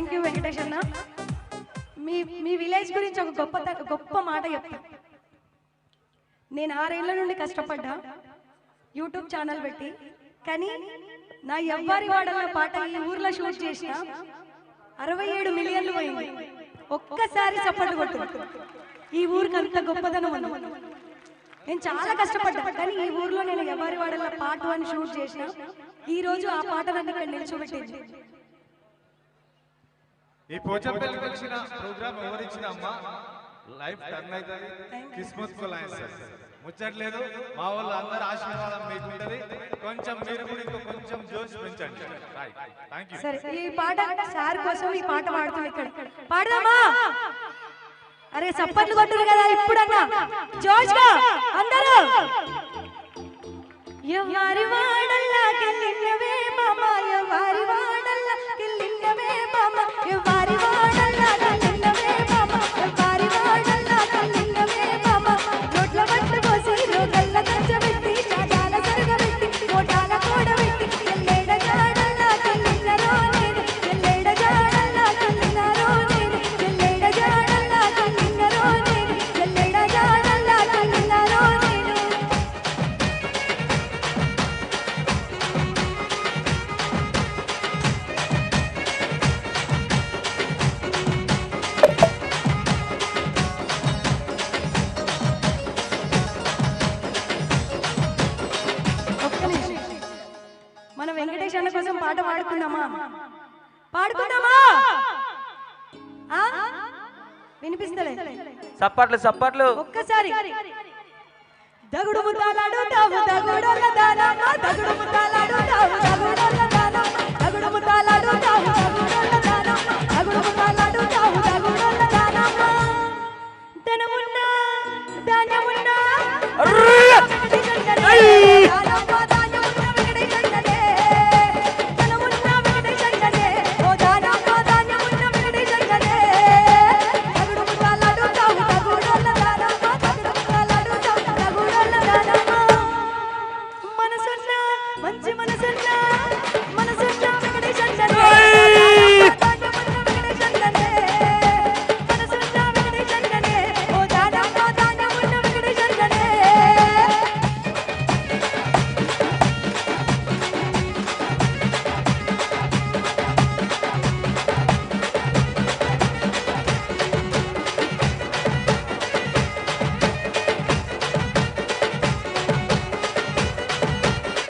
Thank you Venkatesh అన్న. మీ మీ village గురించి ఒక గొప్ప గొప్ప మాట చెప్తా. నేను ఆరేళ్ళ నుండి కష్టపడ్డా. యూట్యూబ్ ఛానల్ పెట్టి. కానీ నా ఎవ్వరి వాడన్న పాట ఈ ఊర్లో షూట్ చేసిన అరవై ఏడు మిలియన్లు పోయింది. ఒక్కసారి చప్పట్లు కొట్టు ఈ ఊరికి అంత గొప్పదనం ఉంది. నేను చాలా కష్టపడ్డా. కానీ ఈ ఊర్లో నేను ఎవరి వాడల్ల పాట అని షూట్ చేసిన ఈ రోజు ఆ పాట నన్ను ఇక్కడ నిల్చోబెట్టింది. ఈ పోచంపల్లికి వచ్చిన ప్రోగ్రామ్ ఎవరిచ్చిన అమ్మా? లైఫ్ టర్న్ అవుతుంది. కిస్మత్ ఫుల్ సార్. ముచ్చట్లేదు. మా వాళ్ళు అందరు ఆశీర్వాదం మీకు ఉంటది. కొంచెం మీరు కూడా ఇంకా కొంచెం జోష్ పెంచండి. థ్యాంక్ యూ సరే ఈ పాట సార్ కోసం ఈ పాట పాడుతాం ఇక్కడ. పాడదామా? అరే చప్పట్లు కొట్టురు కదా ఇప్పుడన్నా. జోష్గా అందరూ! ఎవ్వారి వాడల్లా కెళ్ళినవే మామ ఎవ్వారి అన్న కోసం పాట పాడుకుందామా? పాడుకుందామా? ఆ? వినిపిస్తలే. చప్పట్లు చప్పట్లు. ఒక్కసారి. దగుడు దగుడోల దానమ్మ